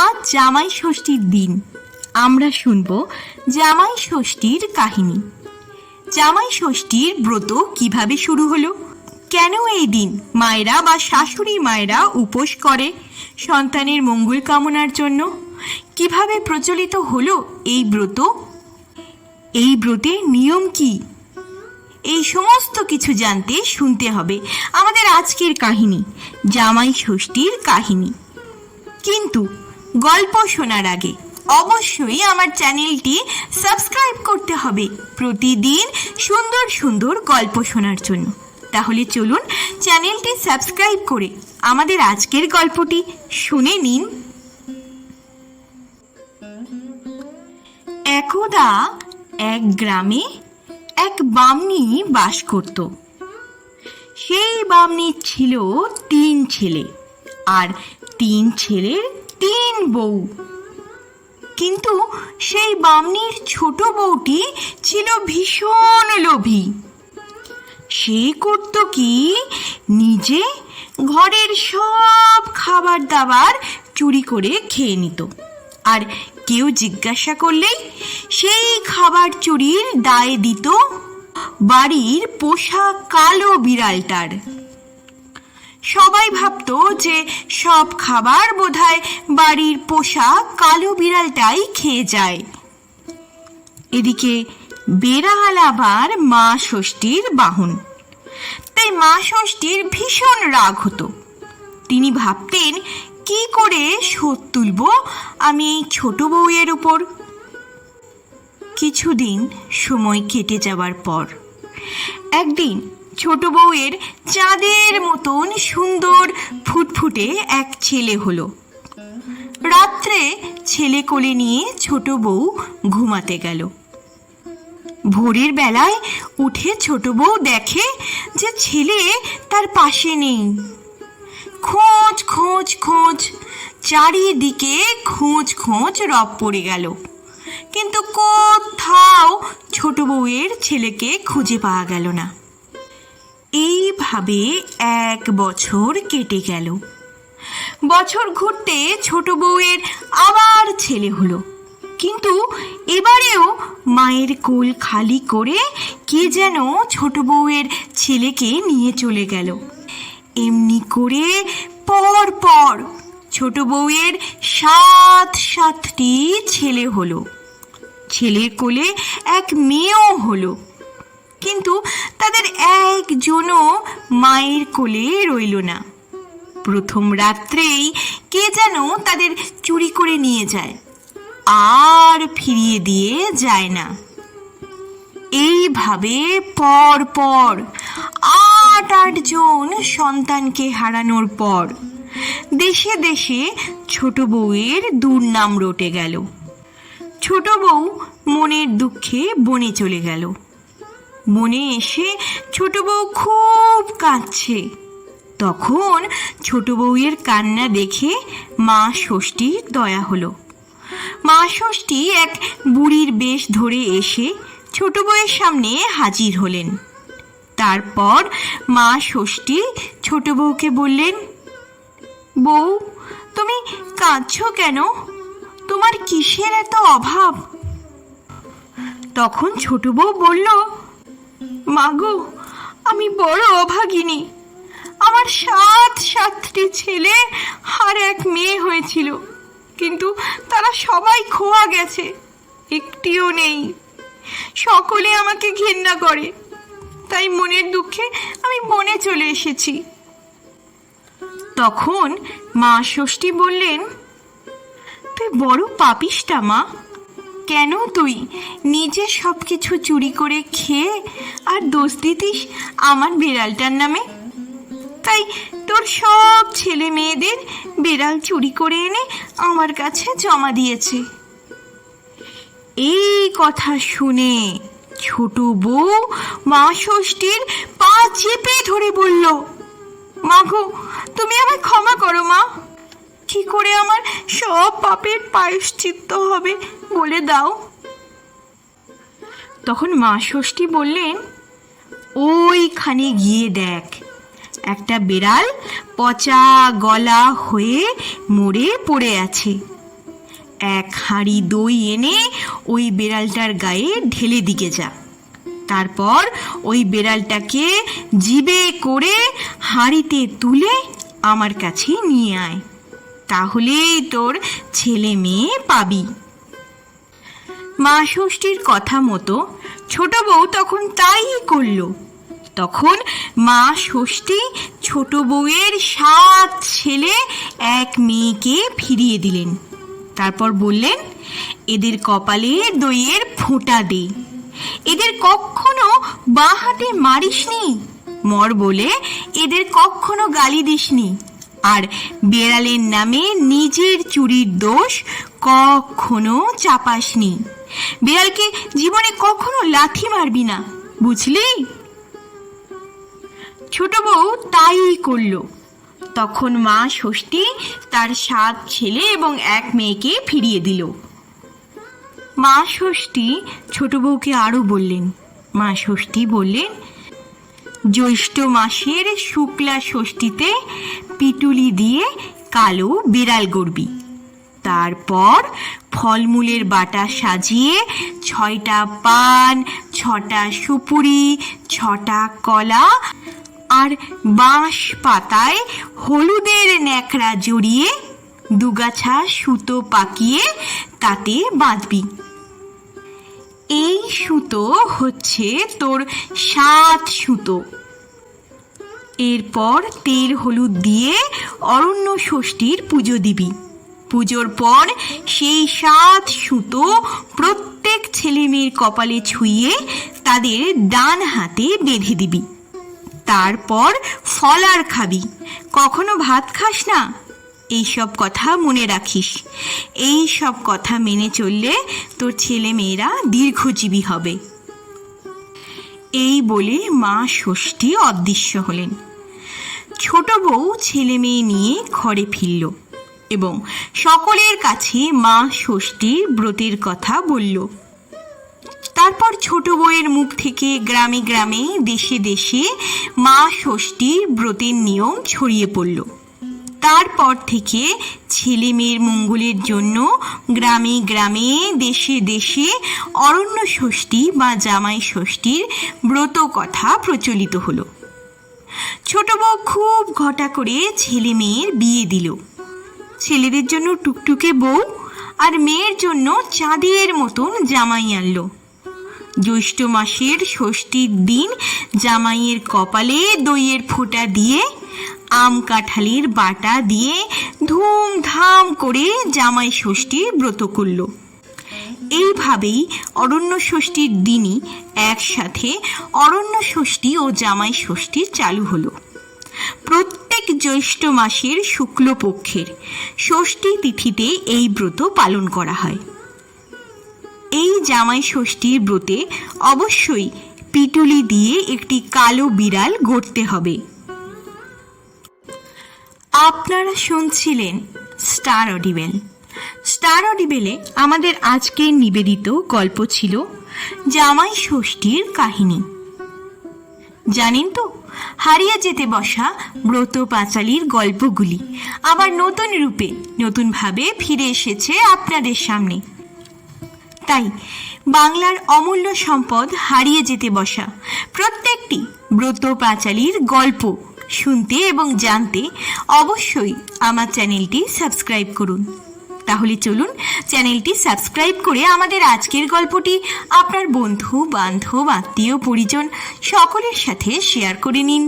আজ জামাই ষষ্ঠীর দিন। আমরা শুনব জামাই ষষ্ঠীর কাহিনী। জামাই ষষ্ঠীর ব্রত কীভাবে শুরু হলো? কেন এই দিন মায়েরা বা শাশুড়ি মায়েরা উপোস করে সন্তানের মঙ্গল কামনার জন্য? কীভাবে প্রচলিত হলো এই ব্রত? এই ব্রতের নিয়ম কি? এই সমস্ত কিছু জানতে শুনতে হবে আমাদের আজকের কাহিনী, জামাই ষষ্ঠীর কাহিনী। কিন্তু গল্প শোনার আগে অবশ্যই আমার চ্যানেলটি সাবস্ক্রাইব করতে হবে প্রতিদিন সুন্দর সুন্দর গল্প শোনার জন্য। তাহলে চলুন চ্যানেলটি সাবস্ক্রাইব করে আমাদের আজকের গল্পটি শুনে নিন। একদা এক গ্রামে এক বামনি বাস করত। সেই বামনির ছিল তিন ছেলে। আর তিন ছেলের তিন বউ। কিন্তু সেই বামনির ছোট বউটি ছিল ভীষণ লোভী। সে করত কি? নিজে ঘরের সব খাবার দাবার চুরি করে খেয়ে নিত। আর কেউ জিজ্ঞাসা করলেই সেই খাবার চুরির দায় দিত বাড়ির পোষা কালো বিড়ালটার। সবাই ভাবতো যে সব খাবার বোধহয় বাড়ির পোষা কালো বিড়ালটাই খেয়ে যায়। এদিকে বেড়াল আবার মা ষষ্ঠীর বাহন। তাই মা ষষ্ঠীর ভীষণ রাগ হতো। তিনি ভাবতেন, কি করে শোধ তুলব আমি এই ছোট বউয়ের উপর? কিছুদিন সময় কেটে যাওয়ার পর, একদিন ছোট বউয়ের চাঁদের মতন সুন্দর ফুটফুটে এক ছেলে হলো। রাত্রে ছেলে কোলে নিয়ে ছোট বউ ঘুমাতে গেল। ভোরের বেলায় উঠে ছোট বউ দেখে যে ছেলে তার পাশে নেই। খোঁজ খোঁজ খোঁজ, চারিদিকে খোঁজ খোঁজ রব পড়ে গেল। কিন্তু কোথাও ছোট বউয়ের ছেলেকে খুঁজে পাওয়া গেল না। এইভাবে এক বছর কেটে গেল। বছর ঘুরতে ছোট বউয়ের আবার ছেলে হলো। কিন্তু এবারেও মায়ের কোল খালি করে কে যেন ছোট বউয়ের ছেলেকে নিয়ে চলে গেল। এমনি করে পর পর ছোট বউয়ের সাত সাতটি ছেলে হলো। ছেলের কোলে এক মেয়েও হলো। কিন্তু তাদের একজনও মায়ের কোলে রইল না। প্রথম রাত্রেই কে যেন তাদের চুরি করে নিয়ে যায়, আর ফিরিয়ে দিয়ে যায় না। এইভাবে পর পর আট আটজন সন্তানকে হারানোর পর দেশে দেশে ছোট বউয়ের দুর্নাম রটে গেল। ছোট বউ মনের দুঃখে বনে চলে গেল। বনে এসে ছোট বউ খুব কাঁদছে। তখন ছোট বউয়ের কান্না দেখে মা ষষ্ঠীর দয়া হলো। মা ষষ্ঠী এক বুড়ির বেশ ধরে এসে ছোট বউয়ের সামনে হাজির হলেন। তারপর মা ষষ্ঠী ছোট বউকে বললেন, বউ, তুমি কাঁদছো কেন? তোমার কিসের এত অভাব? তখন ছোট বউ বলল মাগো আমি বড় অভাগিনী। আমার সাত সাতটি ছেলে আর এক মেয়ে হয়েছিল, কিন্তু তারা সবাই খোয়া গেছে, একটিও নেই। সকলে আমাকে ঘেন্না করে, তাই মনের দুঃখে আমি বনে চলে এসেছি। তখন মা ষষ্ঠী বললেন, তুই বড় পাপিষ্টা মা। কেন তুই? নিজে সব কিছু চুরি করে খেয়ে আর দোষ দিতিস আমার বিড়ালটার নামে? তাই তোর সব ছেলে মেয়েদের বিড়াল চুরি করে এনে আমার কাছে জমা দিয়েছে। এই কথা শুনে ছোট বউ মা ষষ্ঠীর পা চেপে ধরে বলল, মা গো, তুমি আমায় ক্ষমা করো মা। কি করে আমার সব পাপের পায়শ্চিত্ত হবে? বলে দাও। তখন মা ষষ্ঠী বললেন, ওইখানে গিয়ে দেখ, একটা বিড়াল পচা গলা হয়ে মরে পড়ে আছে। এক হাঁড়ি দই এনে ওই বেড়ালটার গায়ে ঢেলে দিকে যা। তারপর ওই বেড়ালটাকে জিবে করে হাঁড়িতে তুলে আমার কাছে নিয়ে আয়। তাহলেই তোর ছেলে মেয়ে পাবি। মা ষষ্ঠীর কথা মতো ছোট বউ তখন তাই করল। তখন মা ষষ্ঠী ছোট বউয়ের সাত ছেলে এক মেয়েকে ফিরিয়ে দিলেন। তারপর বললেন, এদের কপালে দইয়ের ফোঁটা দে। এদের কখনো বাঁ হাতে মারিসনি। মর বলে, এদের কখনো গালি দিসনি। আর বেড়ালের নামে নিজের চুরির দোষ কখনো চাপাসনি। বিড়ালকে জীবনে কখনো লাথি মারবি না, বুঝলি? ছোট বউ তাই করল। তখন মা ষষ্ঠী তার সাত ছেলে এবং এক মেয়েকে ফিরিয়ে দিল। মা ষষ্ঠী ছোট বউকে আরও বললেন, মা ষষ্ঠী বললেন, জ্যৈষ্ঠ মাসের শুক্লা ষষ্ঠীতে পিটুলি দিয়ে কালো বিড়াল গড়বি। তারপর ফলমূলের বাটা সাজিয়ে ছয়টা পান, ছটা সুপুরি, ছটা কলা আর বাঁশ পাতায় হলুদের ন্যাকড়া জড়িয়ে দুগাছা সুতো পাকিয়ে তাতে বাঁধবি। এই সুতো হচ্ছে তোর সাত সুতো। এরপর তেল হলুদ দিয়ে অরণ্য ষষ্ঠীর পুজো দিবি। পুজোর পর সেই সাত সুতো প্রত্যেক ছেলে মেয়ের কপালে ছুঁয়ে তাদের ডান হাতে বেঁধে দিবি। তারপর ফল আর খাবি। কখনো ভাত খাস না? এইসব কথা মনে রাখিস। এই সব কথা মেনে চললে তোর ছেলে মেয়েরা দীর্ঘজীবী হবে। এই বলে মা ষষ্ঠী অদৃশ্য হলেন। ছোট বউ ছেলে মেয়ে নিয়ে ঘরে ফিরল এবং সকলের কাছে মা ষষ্ঠীর ব্রতের কথা বলল। তারপর ছোট বউয়ের মুখ থেকে গ্রামে গ্রামে দেশে দেশে মা ষষ্ঠীর ব্রতের নিয়ম ছড়িয়ে পড়ল। তারপর থেকে ছেলে মেয়ের মঙ্গলের জন্য গ্রামে গ্রামে, দেশে দেশে অরণ্য ষষ্ঠী বা জামাই ষষ্ঠীর ব্রত কথা প্রচলিত হলো। ছোট বউ খুব ঘটা করে ছেলে মেয়ের বিয়ে দিল। ছেলেদের জন্য টুকটুকে বউ আর মেয়ের জন্য চাঁদের মতন জামাই আনলো। জ্যৈষ্ঠ মাসের ষষ্ঠীর দিন জামাইয়ের কপালে দইয়ের ফোঁটা দিয়ে, আম কাঁঠালের বাটা দিয়ে ধুমধাম করে জামাই ষষ্ঠী ব্রত করল। এইভাবেই অরণ্য ষষ্ঠীর দিনই একসাথে অরণ্য ষষ্ঠী ও জামাই ষষ্ঠী চালু হলো। প্রত্যেক জ্যৈষ্ঠ মাসের শুক্লপক্ষের ষষ্ঠী তিথিতে এই ব্রত পালন করা হয়। এই জামাই ষষ্ঠীর ব্রতে অবশ্যই পিটুলি দিয়ে একটি কালো বিড়াল গড়তে হবে। আপনারা শুনছিলেন স্টার অডিবেল। স্টার অডিবেলে আমাদের আজকের নিবেদিত গল্প ছিল জামাই ষষ্ঠীর কাহিনী। জানেন তো, হারিয়ে যেতে বসা ব্রত পাঁচালির গল্পগুলি আবার নতুন রূপে, নতুনভাবে ফিরে এসেছে আপনাদের সামনে। তাই বাংলার অমূল্য সম্পদ হারিয়ে যেতে বসা প্রত্যেকটি ব্রত পাঁচালির গল্প শুনতে এবং জানতে অবশ্যই আমার চ্যানেলটি সাবস্ক্রাইব করুন। তাহলে চলুন চ্যানেলটি সাবস্ক্রাইব করে আমাদের আজকের গল্পটি আপনার বন্ধু, বান্ধব, আত্মীয়, পরিজন সকলের সাথে শেয়ার করে নিন।